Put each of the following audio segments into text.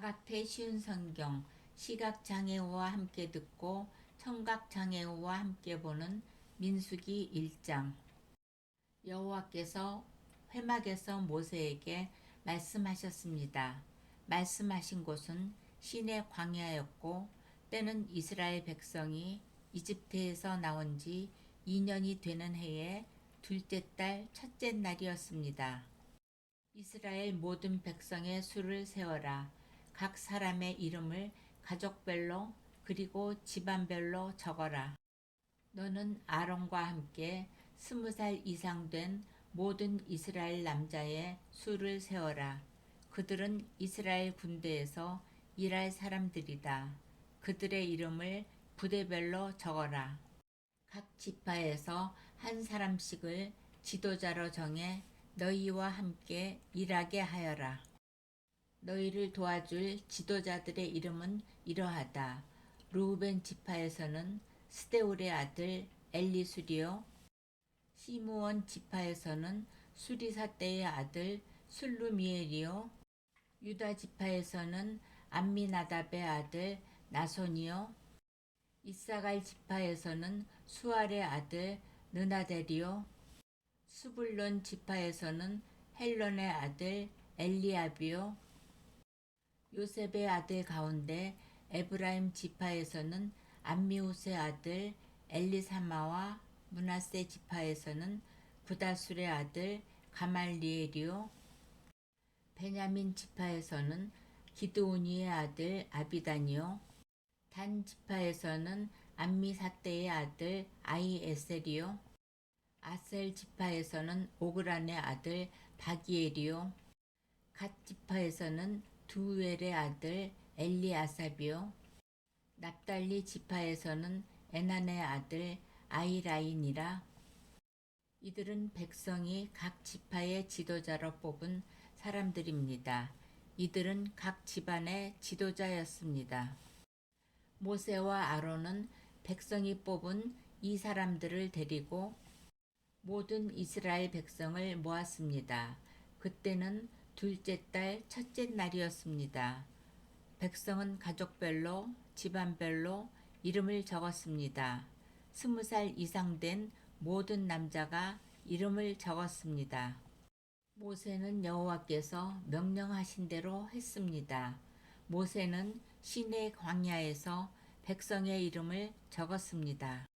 바가페 쉬운 성경 시각장애우와 함께 듣고 청각장애우와 함께 보는 민수기 1장 여호와께서 회막에서 모세에게 말씀하셨습니다. 말씀하신 곳은 신의 광야였고 때는 이스라엘 백성이 이집트에서 나온 지 2년이 되는 해의 둘째 달 첫째 날이었습니다. 이스라엘 모든 백성의 수를 세어라. 각 사람의 이름을 가족별로 그리고 집안별로 적어라. 너는 아론과 함께 스무 살 이상 된 모든 이스라엘 남자의 수를 세어라. 그들은 이스라엘 군대에서 일할 사람들이다. 그들의 이름을 부대별로 적어라. 각 지파에서 한 사람씩을 지도자로 정해 너희와 함께 일하게 하여라. 너희를 도와줄 지도자들의 이름은 이러하다. 루벤 지파에서는 스데울의 아들 엘리수리요. 시므온 지파에서는 수리사떼의 아들 술루미엘이요. 유다 지파에서는 암미나답의 아들 나손이요. 이사갈 지파에서는 수알의 아들 느나델이요. 수불론 지파에서는 헬론의 아들 엘리압이요. 요셉의 아들 가운데 에브라임 지파에서는 암미우스의 아들 엘리사마와 문하세 지파에서는 부다술의 아들 가말리엘이요. 베냐민 지파에서는 기드오니의 아들 아비단이요. 단 지파에서는 암미사떼의 아들 아이에셀이요. 아셀 지파에서는 오그란의 아들 바기엘이요. 갓 지파에서는 두웰의 아들 엘리아삽이요. 납달리 지파에서는 에난의 아들 아이라인이라. 이들은 백성이 각 지파의 지도자로 뽑은 사람들입니다. 이들은 각 집안의 지도자였습니다. 모세와 아론은 백성이 뽑은 이 사람들을 데리고 모든 이스라엘 백성을 모았습니다. 그때는 둘째 달 첫째 날이었습니다. 백성은 가족별로 집안별로 이름을 적었습니다. 스무 살 이상 된 모든 남자가 이름을 적었습니다. 모세는 여호와께서 명령하신 대로 했습니다. 모세는 시내 광야에서 백성의 이름을 적었습니다.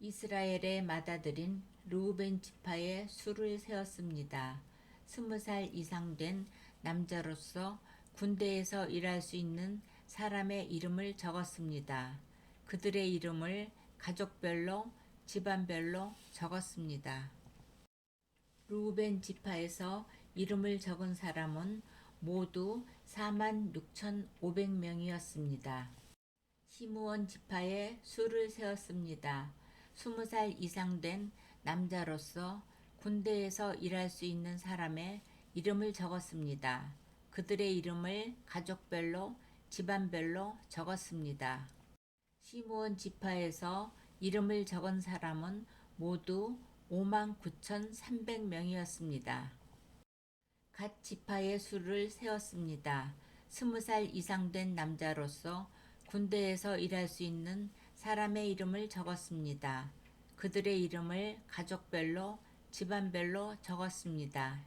이스라엘의 맏아들인 루벤 지파의 수를 세웠습니다. 스무 살 이상 된 남자로서 군대에서 일할 수 있는 사람의 이름을 적었습니다. 그들의 이름을 가족별로 집안별로 적었습니다. 루벤 지파에서 이름을 적은 사람은 모두 4만 6,500명이었습니다. 시므온 지파에 수를 세웠습니다. 20살 이상 된 남자로서 군대에서 일할 수 있는 사람의 이름을 적었습니다. 그들의 이름을 가족별로 집안별로 적었습니다. 시므온 지파에서 이름을 적은 사람은 모두 5만 9,300명이었습니다. 갓 지파의 수를 세웠습니다. 20살 이상 된 남자로서 군대에서 일할 수 있는 사람의 이름을 적었습니다. 그들의 이름을 가족별로 집안별로 적었습니다.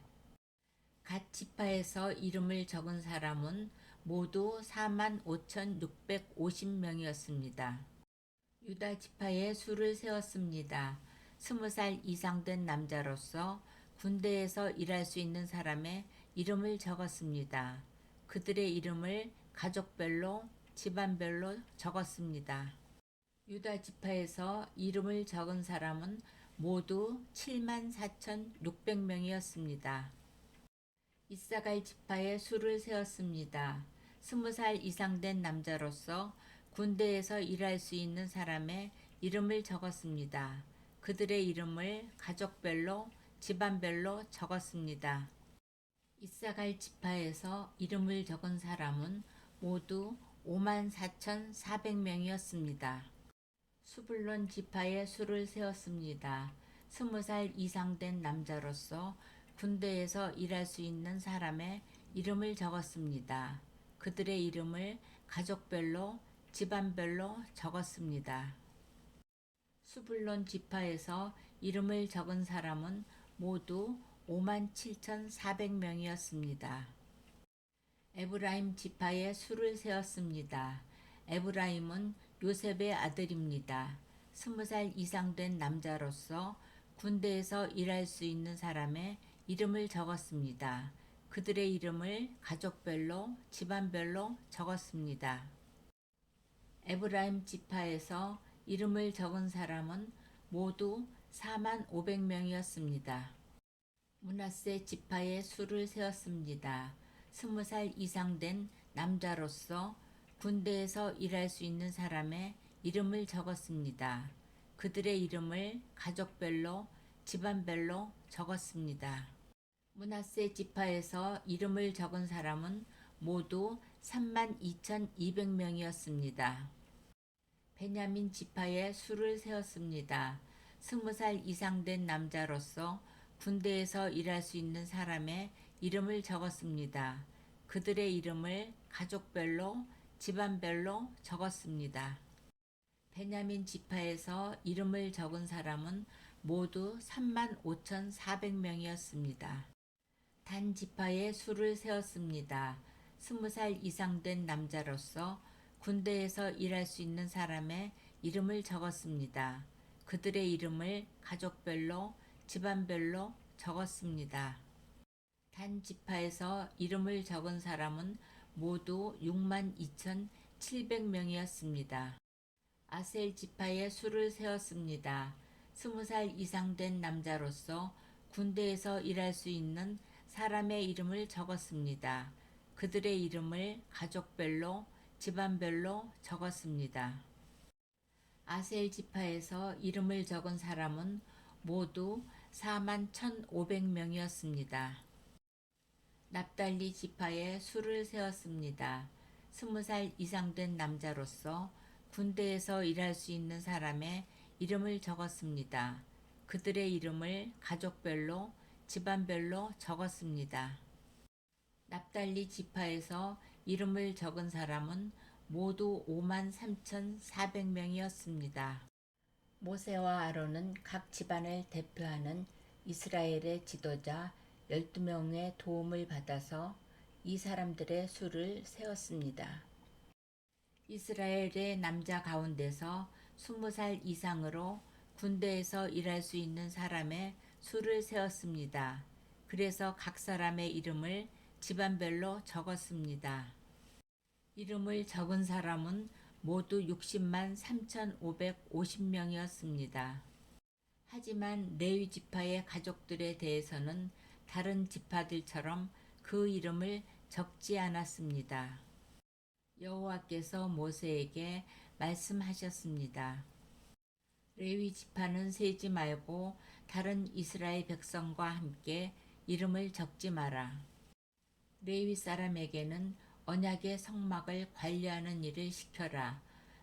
갓 지파에서 이름을 적은 사람은 모두 4만 5,650명이었습니다. 유다 지파의 수를 세웠습니다. 20살 이상 된 남자로서 군대에서 일할 수 있는 사람의 이름을 적었습니다. 그들의 이름을 가족별로 집안별로 적었습니다. 유다 지파에서 이름을 적은 사람은 모두 7만 4,600명이었습니다. 이사갈 지파의 수를 세웠습니다. 20살 이상 된 남자로서 군대에서 일할 수 있는 사람의 이름을 적었습니다. 그들의 이름을 가족별로 집안별로 적었습니다. 이사갈 지파에서 이름을 적은 사람은 모두 5만 4,400명이었습니다. 수불론 지파의 수를 세웠습니다. 20살 이상 된 남자로서 군대에서 일할 수 있는 사람의 이름을 적었습니다. 그들의 이름을 가족별로 집안별로 적었습니다. 수불론 지파에서 이름을 적은 사람은 모두 57,400명이었습니다. 에브라임 지파에 수를 세웠습니다. 에브라임은 요셉의 아들입니다. 스무 살 이상 된 남자로서 군대에서 일할 수 있는 사람의 이름을 적었습니다. 그들의 이름을 가족별로 집안별로 적었습니다. 에브라임 지파에서 이름을 적은 사람은 모두 4만 500명이었습니다. 문하세 지파에 수를 세웠습니다. 스무 살 이상 된 남자로서 군대에서 일할 수 있는 사람의 이름을 적었습니다. 그들의 이름을 가족별로 집안별로 적었습니다. 문하세 지파에서 이름을 적은 사람은 모두 3만 2,200명이었습니다. 베냐민 지파에 수를 세웠습니다. 스무 살 이상 된 남자로서 군대에서 일할 수 있는 사람의 이름을 적었습니다. 그들의 이름을 가족별로 집안별로 적었습니다. 베냐민 지파에서 이름을 적은 사람은 모두 3만 5,400명이었습니다. 단 지파에 수를 세웠습니다. 스무 살 이상 된 남자로서 군대에서 일할 수 있는 사람의 이름을 적었습니다. 그들의 이름을 가족별로 집안별로 적었습니다. 단 지파에서 이름을 적은 사람은 모두 6만 2,700명이었습니다. 아셀 지파에 수를 세웠습니다. 스무 살 이상 된 남자로서 군대에서 일할 수 있는 사람의 이름을 적었습니다. 그들의 이름을 가족별로 집안별로 적었습니다. 아셀 지파에서 이름을 적은 사람은 모두 4만 1,500명이었습니다. 납달리 지파에 수를 세웠습니다. 스무 살 이상 된 남자로서 군대에서 일할 수 있는 사람의 이름을 적었습니다. 그들의 이름을 가족별로 집안별로 적었습니다. 납달리 지파에서 이름을 적은 사람은 모두 5만 3,400명이었습니다. 모세와 아론은 각 집안을 대표하는 이스라엘의 지도자 12명의 도움을 받아서 이 사람들의 수를 세웠습니다. 이스라엘의 남자 가운데서 20살 이상으로 군대에서 일할 수 있는 사람의 수를 세웠습니다. 그래서 각 사람의 이름을 집안별로 적었습니다. 이름을 적은 사람은 모두 60만 3,550명이었습니다. 하지만 레위 지파의 가족들에 대해서는 다른 지파들처럼 그 이름을 적지 않았습니다. 여호와께서 모세에게 말씀하셨습니다. 레위 지파는 세지 말고 다른 이스라엘 백성과 함께 이름을 적지 마라. 레위 사람에게는 언약의 성막을 관리하는 일을 시켜라.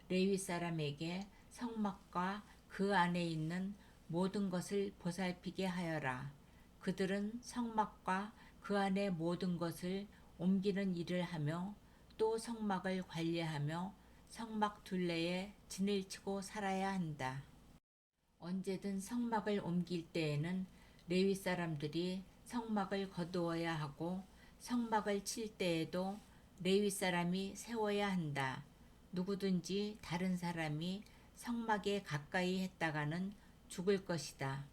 레위 사람에게 성막과 그 안에 있는 모든 것을 보살피게 하여라. 그들은 성막과 그 안에 모든 것을 옮기는 일을 하며 또 성막을 관리하며 성막 둘레에 진을 치고 살아야 한다. 언제든 성막을 옮길 때에는 레위 사람들이 성막을 거두어야 하고 성막을 칠 때에도 레위 사람이 세워야 한다. 누구든지 다른 사람이 성막에 가까이 했다가는 죽을 것이다.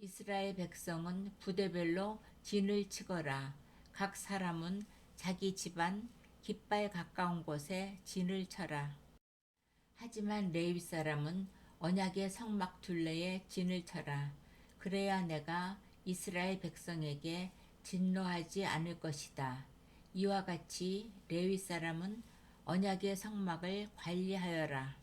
이스라엘 백성은 부대별로 진을 치거라. 각 사람은 자기 집안 깃발 가까운 곳에 진을 쳐라. 하지만 레위 사람은 언약의 성막 둘레에 진을 쳐라. 그래야 내가 이스라엘 백성에게 진노하지 않을 것이다. 이와 같이 레위 사람은 언약의 성막을 관리하여라.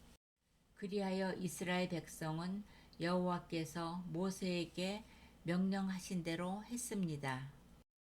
그리하여 이스라엘 백성은 여호와께서 모세에게 명령하신 대로 했습니다.